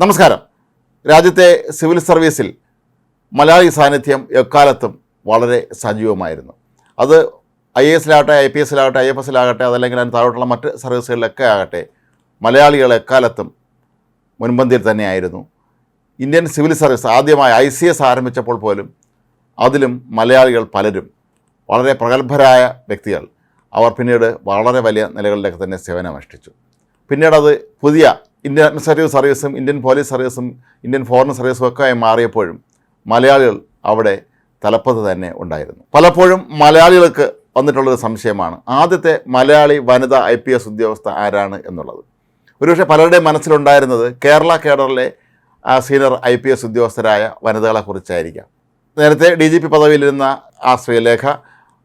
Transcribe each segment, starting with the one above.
നമസ്കാരം. രാജ്യത്തെ സിവിൽ സർവീസിൽ മലയാളി സാന്നിധ്യം എക്കാലത്തും വളരെ സജീവമായിരുന്നു. അത് ഐ എ എസിലാകട്ടെ ഐ പി എസിലാകട്ടെ ഐ എഫ് എസിലാകട്ടെ അതല്ലെങ്കിൽ അതിന് താഴോട്ടുള്ള മറ്റ് സർവീസുകളിലൊക്കെ ആകട്ടെ മലയാളികൾ എക്കാലത്തും മുൻപന്തിയിൽ തന്നെയായിരുന്നു. ഇന്ത്യൻ സിവിൽ സർവീസ് ആദ്യമായി ഐ സി എസ് ആരംഭിച്ചപ്പോൾ പോലും അതിലും മലയാളികൾ പലരും വളരെ പ്രഗത്ഭരായ വ്യക്തികൾ. അവർ പിന്നീട് വളരെ വലിയ നിലകളിലൊക്കെ തന്നെ സേവനമനുഷ്ഠിച്ചു. പിന്നീട് അത് പുതിയ ഇന്ത്യൻ അഡ്മിനിസ്ട്രേറ്റീവ് സർവീസും ഇന്ത്യൻ പോലീസ് സർവീസും ഇന്ത്യൻ ഫോറിൻ സർവീസും ഒക്കെ ആയി മാറിയപ്പോഴും മലയാളികൾ അവിടെ തലപ്പത്ത് തന്നെ ഉണ്ടായിരുന്നു. പലപ്പോഴും മലയാളികൾക്ക് വന്നിട്ടുള്ളൊരു സംശയമാണ് ആദ്യത്തെ മലയാളി വനിതാ ഐ പി എസ് ഉദ്യോഗസ്ഥ ആരാണ് എന്നുള്ളത്. ഒരുപക്ഷെ പലരുടെയും മനസ്സിലുണ്ടായിരുന്നത് Kerala cadre senior I P S ഉദ്യോഗസ്ഥരായ വനിതകളെക്കുറിച്ചായിരിക്കാം നേരത്തെ ഡി ജി പി പദവിയിലിരുന്ന ആ ശ്രീലേഖ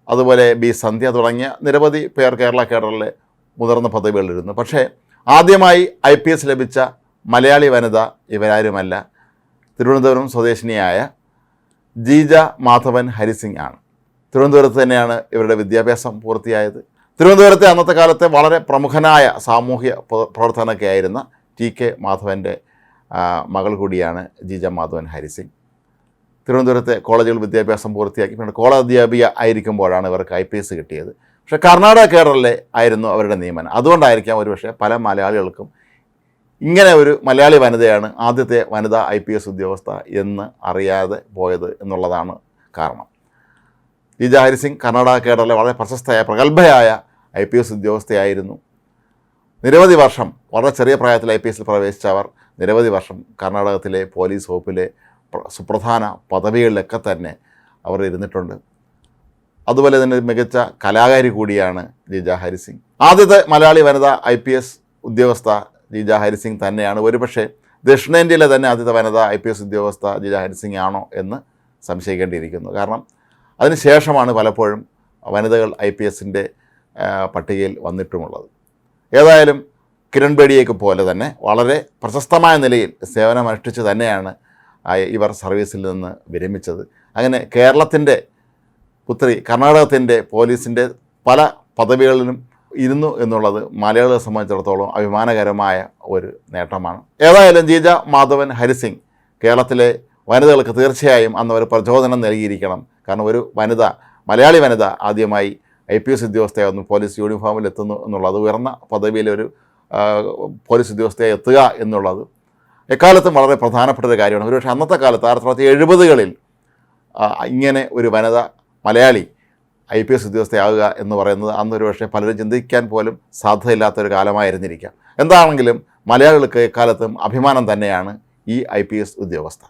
അതുപോലെ ബി സന്ധ്യ തുടങ്ങിയ നിരവധി പേർ കേരള കേഡറിലെ മുതിർന്ന പദവികളിലിരുന്നു. പക്ഷേ ആദ്യമായി ഐ പി എസ് ലഭിച്ച മലയാളി വനിത ഇവരാരുമല്ല. തിരുവനന്തപുരം സ്വദേശിനിയായ ജീജ മാധവൻ ഹരിസിംഗ് ആണ്. തിരുവനന്തപുരത്ത് തന്നെയാണ് ഇവരുടെ വിദ്യാഭ്യാസം പൂർത്തിയായത്. തിരുവനന്തപുരത്തെ അന്നത്തെ കാലത്തെ വളരെ പ്രമുഖനായ സാമൂഹ്യ പ്ര- പ്രവർത്തനമൊക്കെ ആയിരുന്ന ടി കെ മാധവന്റെ മകൾ കൂടിയാണ് ജീജ മാധവൻ ഹരിസിംഗ്. തിരുവനന്തപുരത്തെ കോളേജുകൾ വിദ്യാഭ്യാസം പൂർത്തിയാക്കി. പിന്നെ കോളേജ് അധ്യാപിക ആയിരിക്കുമ്പോഴാണ് ഇവർക്ക് ഐ പി എസ് കിട്ടിയത്. പക്ഷേ കർണാടക കേരളത്തിലെ ആയിരുന്നു അവരുടെ നിയമനം. അതുകൊണ്ടായിരിക്കാം ഒരുപക്ഷെ പല മലയാളികൾക്കും ഇങ്ങനെ ഒരു മലയാളി വനിതയാണ് ആദ്യത്തെ വനിതാ ഐ പി എസ് ഉദ്യോഗസ്ഥ എന്ന് അറിയാതെ പോയത് എന്നുള്ളതാണ് കാരണം. ലിജ ഹരിസിംഗ് കർണാടക കേരളത്തിലെ വളരെ പ്രശസ്തയായ പ്രഗത്ഭയായ ഐ പി എസ് ഉദ്യോഗസ്ഥയായിരുന്നു. നിരവധി വർഷം വളരെ ചെറിയ പ്രായത്തിൽ ഐ പി എസിൽ പ്രവേശിച്ച അവർ നിരവധി വർഷം കർണാടകത്തിലെ പോലീസ് വകുപ്പിലെ സുപ്രധാന പദവികളിലൊക്കെ തന്നെ അവർ ഇരുന്നിട്ടുണ്ട്. അതുപോലെ തന്നെ മികച്ച കലാകാരി കൂടിയാണ് ജീജ ഹരിസിംഗ്. ആദ്യത്തെ മലയാളി വനിതാ ഐ പി എസ് ഉദ്യോഗസ്ഥ ജീജ ഹരിസിംഗ് തന്നെയാണ്. ഒരുപക്ഷെ ദക്ഷിണേന്ത്യയിലെ തന്നെ ആദ്യത്തെ വനിതാ ഐ പി എസ് ഉദ്യോഗസ്ഥ ജീജ ഹരിസിംഗ് ആണോ എന്ന് സംശയിക്കേണ്ടിയിരിക്കുന്നു. കാരണം അതിനുശേഷമാണ് പലപ്പോഴും വനിതകൾ ഐ പി എസിന്റെ പട്ടികയിൽ വന്നിട്ടുമുള്ളത്. ഏതായാലും കിരൺ ബേഡിയൊക്കെ പോലെ തന്നെ വളരെ പ്രശസ്തമായ നിലയിൽ സേവനമനുഷ്ഠിച്ച് തന്നെയാണ് ഇവർ സർവീസിൽ നിന്ന് വിരമിച്ചത്. അങ്ങനെ കേരളത്തിന്റെ പുത്രി കർണാടകത്തിന്റെ പോലീസിന്റെ പല പദവികളിലും ഇരുന്നു എന്നുള്ളത് മലയാളികളെ സംബന്ധിച്ചിടത്തോളം അഭിമാനകരമായ ഒരു നേട്ടമാണ്. ഏതായാലും ജീജ മാധവൻ ഹരിസിംഗ് കേരളത്തിലെ വനിതകൾക്ക് തീർച്ചയായും അന്ന് ഒരു പ്രചോദനം നൽകിയിരിക്കണം. കാരണം ഒരു വനിത മലയാളി വനിത ആദ്യമായി ഐ പി എസ് ഉദ്യോഗസ്ഥയായിരുന്നു പോലീസ് യൂണിഫോമിൽ എത്തുന്നു എന്നുള്ളത് ഉയർന്ന പദവിയിലൊരു പോലീസ് ഉദ്യോഗസ്ഥയായി എത്തുക എന്നുള്ളത് എക്കാലത്തും വളരെ പ്രധാനപ്പെട്ട ഒരു കാര്യമാണ്. ഒരുപക്ഷെ അന്നത്തെ കാലത്ത് ആയിരത്തി തൊള്ളായിരത്തി എഴുപതുകളിൽ ഇങ്ങനെ ഒരു വനിത മലയാളി ഐ പി എസ് ഉദ്യോഗസ്ഥയാവുക എന്ന് പറയുന്നത് അന്ന് ഒരു പക്ഷേ പലരും ചിന്തിക്കാൻ പോലും സാധ്യതയില്ലാത്തൊരു കാലമായിരുന്നിരിക്കാം. എന്താണെങ്കിലും മലയാളികൾക്ക് എക്കാലത്തും അഭിമാനം തന്നെയാണ് ഈ ഐ പി എസ് ഉദ്യോഗസ്ഥ